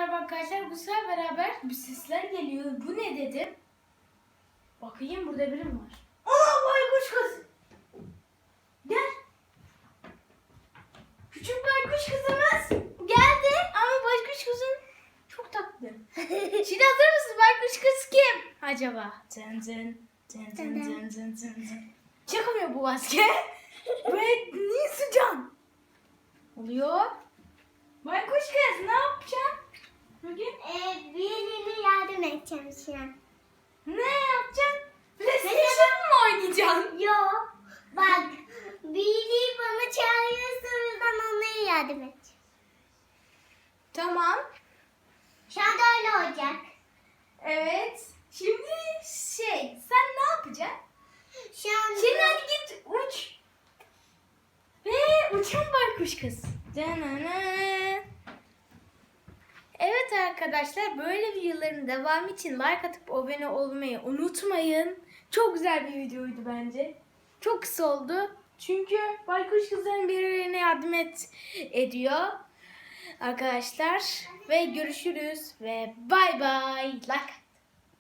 merhaba arkadaşlar. Bu sefer beraber bir sesler geliyor. Bu ne dedim? Bakayım burada biri mi var? Aa baykuş kız. Gel. Küçük baykuş kızımız geldi ama baykuş kızın çok tatlı. Şimdi hazır mısınız? Baykuş kız kim acaba? Zın zın zın zın zın zın zın. Çıkmıyor bu maske. Ve niye sıcan? Oluyor. Baykuş kız ne yapacaksın? Bugün Ee, birine yardım edeceğim an. ne yapacaksın? PlayStation mı oynayacaksın? Yo. Bak. Biri bana çağırıyorsa ben ona yardım edeceğim. Tamam. Şu anda öyle olacak. Evet. Şimdi şey sen ne yapacaksın? Şu anda... Şimdi hadi git uç. Ve uçan baykuş kız. Danana. Arkadaşlar böyle videoların devamı için like atıp abone olmayı unutmayın. Çok güzel bir videoydu bence. Çok kısa oldu. Çünkü baykuş kızların birbirine yardım et, ediyor. Arkadaşlar ve görüşürüz ve bay bay. Like